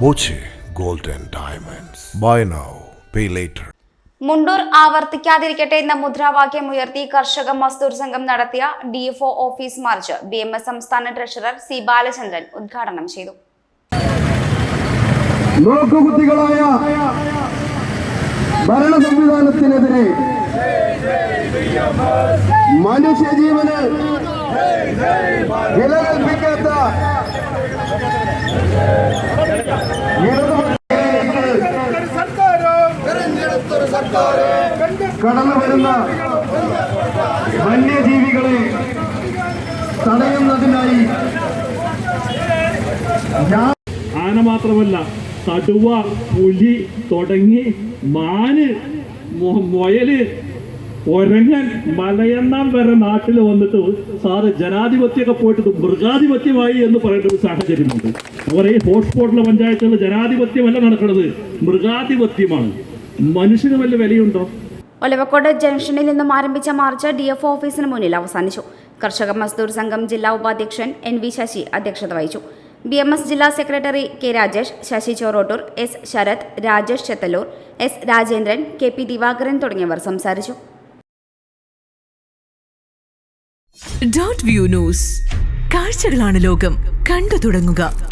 Boche gold Diamonds. Buy now, pay later. Mundur ആവർത്തിക്കാതിരിക്കട്ടെ എന്ന മുദ്രാവാക്യം ഉയർത്തി കർഷക മസ്ദൂർ സംഘം നടത്തിയ DFO office march B M S സംസ്ഥാന ട്രഷറർ സി ബാലചന്ദ്രൻ ഉദ്ഘാടനം ചെയ്തു നോക്കുകുത്തികളായ ഭരണ സംവിധാനത്തിനെതിരെ മനുഷ്യജീവന് വില കൽപ്പിക്കാത്ത കടന്നു വരുന്ന വന്യജീവികളെ തടയുന്നതിനായി ആന മാത്രമല്ല കടുവ പുലി തുടങ്ങി മാന് മുയൽ ഒരങ്ങൻ മലയണ്ണാൻ വരെ നാട്ടിൽ വന്നിട്ട് സാറ് ജനാധിപത്യമൊക്കെ പോയിട്ട് മൃഗാധിപത്യമായി എന്ന് പറയേണ്ട ഒരു സാഹചര്യമുണ്ട്. ഒരേ ഹോട്ട്സ്പോട്ടിലെ പഞ്ചായത്തുകൾ ജനാധിപത്യമല്ല നടക്കുന്നത് മൃഗാധിപത്യമാണ്. മനുഷ്യന് വല്ല വിലയുണ്ടോ? ഒലവക്കോട് ജംഗ്ഷനിൽ നിന്നും ആരംഭിച്ച മാർച്ച് ഡി എഫ് ഓഫീസിന് മുന്നിൽ അവസാനിച്ചു. കർഷക മസ്ദൂർ സംഘം ജില്ലാ ഉപാധ്യക്ഷൻ എൻ വി ശശി അധ്യക്ഷത വഹിച്ചു. ബി എം എസ് ജില്ലാ secretary K Rajesh Sasi Chorottur S Sarath Rajesh Chethallur S Rajendran K P Divakaran തുടങ്ങിയവർ സംസാരിച്ചു. ഡോട്ട് വ്യൂ ന്യൂസ് കാഴ്ചകളാണ് ലോകം. കണ്ടു തുടങ്ങുക.